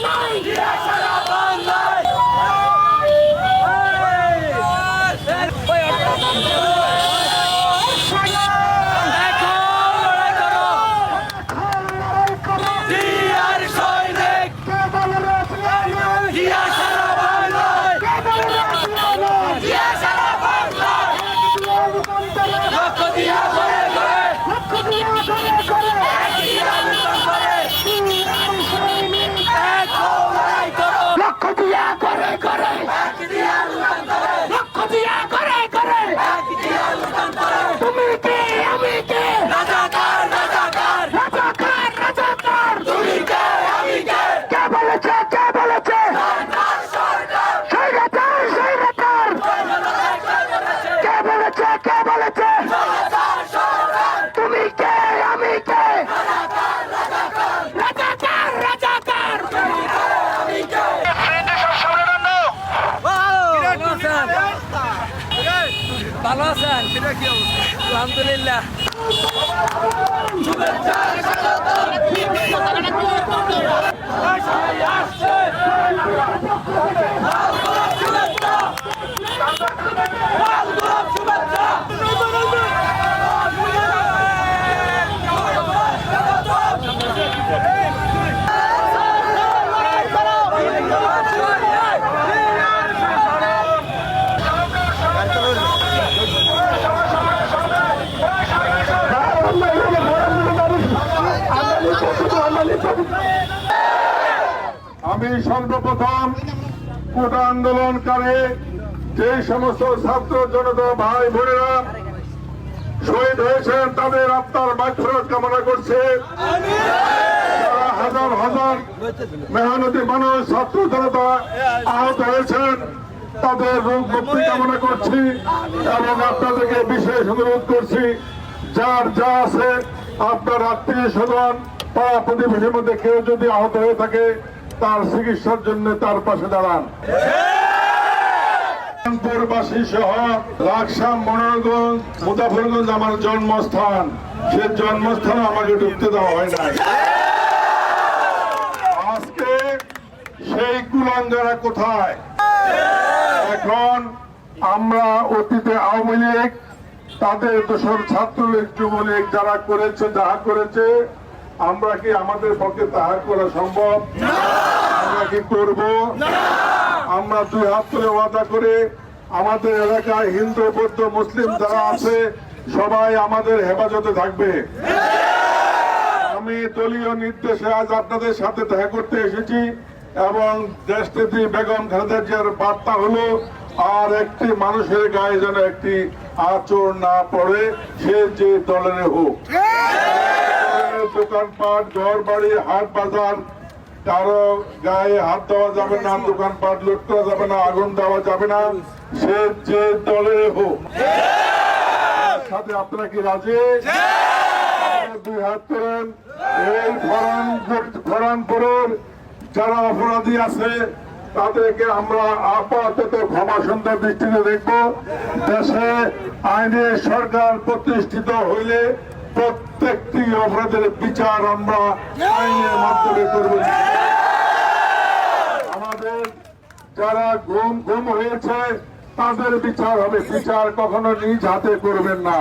line. Yes! ভালো আছেন? সেটা আলহামদুলিল্লাহ। শুভেচ্ছা আমি সর্বপ্রথম কোটা আন্দোলনকারী যে সমস্ত ছাত্র জনতা ভাই বোনেরা শহীদ হয়েছেন, তাদের আত্মার মাগফিরাত কামনা করছে। হাজার হাজার মেহনতি মানুষ, ছাত্র জনতা আহত হয়েছেন, তাদের রোগ মুক্তি কামনা করছি এবং আপনাদেরকে বিশেষ অনুরোধ করছি, যার যা আছে, আপনার আত্মীয় স্বজন পাড়া প্রতিবেশীর মধ্যে কেউ যদি আহত হয়ে থাকে, তার চিকিৎসার জন্য তার পাশে দাঁড়ান। কোথায়? এখন আমরা অতীতে আওয়ামী লীগ, তাদের দোষর ছাত্রলীগ, যুবলীগ যারা করেছে, যাহা করেছে আমরা কি আমাদের পক্ষে তাহা করা সম্ভব? আমরা কি করব? আমরা দুই হাত তুলে ওয়াদা করে আমাদের এলাকায় হিন্দু বৌদ্ধ মুসলিম যারা আছে সবাই আমাদের হেফাজতে থাকবে। আমি দলীয় নির্দেশে আজ আপনাদের সাথে দেখা করতে এসেছি এবং দেশনেত্রী বেগম খালেদা জিয়ার বার্তা হলো আর একটি মানুষের গায়ে যেন একটি আচর না পড়ে সে যে দলের হোক। দোকানপাট ঘর বাড়ি হাট বাজার কারও গায়ে হাত দেওয়া যাবে না, দোকানপাট লুট করা যাবে না, আগুন দেওয়া যাবে না। সে যে দলের হোক। সাথে আপনারা কি রাজি? দুই হাত করেন এই ফরান ফরানপুরের যারা অপরাধী আছে, তাদেরকে আমরা আপাতত ক্ষমা সুন্দর দৃষ্টিতে দেখব। দেশে আইনের সরকার প্রতিষ্ঠিত হইলে প্রত্যেকটি অপরাধের বিচার আমরা আইনের মাধ্যমে করব। আমাদের যারা গুম গুম হয়েছে, তাদের বিচার হবে। বিচার কখনো নিজ হাতে করবেন না।